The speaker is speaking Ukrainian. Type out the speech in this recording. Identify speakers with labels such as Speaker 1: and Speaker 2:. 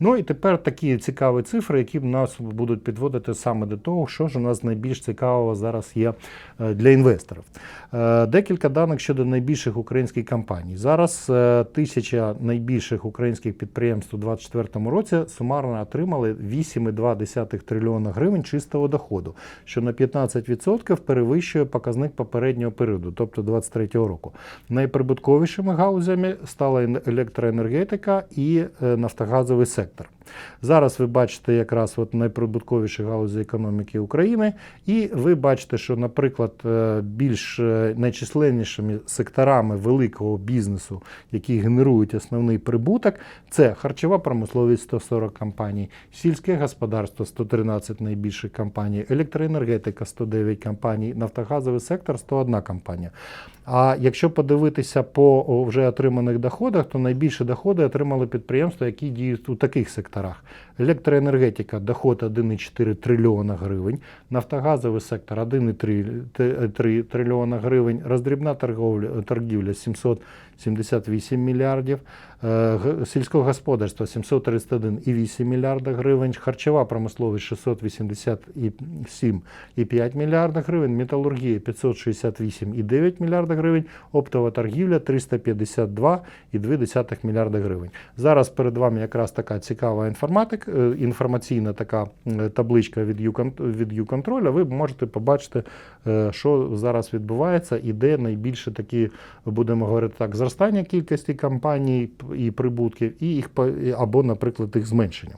Speaker 1: Ну і тепер такі цікаві цифри, які нас будуть підводити саме до того, що ж у нас найбільш цікавого зараз є е, для інвесторів. Е, Декілька даних щодо найбільших українських компаній. Зараз е, тисяча найбільших українських підприємств у 2024 році сумарно отримали 8,2 трильйона гривень чистого доходу, що на 15% перевищує показник попереднього періоду, тобто 2023 року. Найприбутковішими гаузями стала електроенергетика і нафтогазовий сектор. Зараз ви бачите якраз от найприбутковіші галузі економіки України, і ви бачите, що, наприклад, е, більш е, найчисленнішими секторами великого бізнесу, які генерують основний прибуток, це харчова промисловість 140 компаній, сільське господарство 113 найбільших компаній, електроенергетика 109 компаній, нафтогазовий сектор 101 компанія. А якщо подивитися по вже отриманих доходах, то найбільші доходи отримали підприємства, які діють у таких секторах: електроенергетика доход 1,4 трильйона гривень, нафтогазовий сектор 1,3 трильйона гривень, роздрібна торговля, торгівля 778 мільярдів, е, г- сільського господарства 731,8 мільярда гривень, харчова промисловість 687,5 мільярда гривень, металургія 568,9 мільярда гривень, оптова торгівля 352,2 мільярда гривень. Зараз перед вами якраз така цікава інформатик, е, інформаційна така е, табличка від «Юкон- від «Юконтроля». Ви можете побачити, е, що зараз відбувається і де найбільше такі, будемо говорити так, зростання кількості компаній і прибутків, і їх або, наприклад, їх зменшення.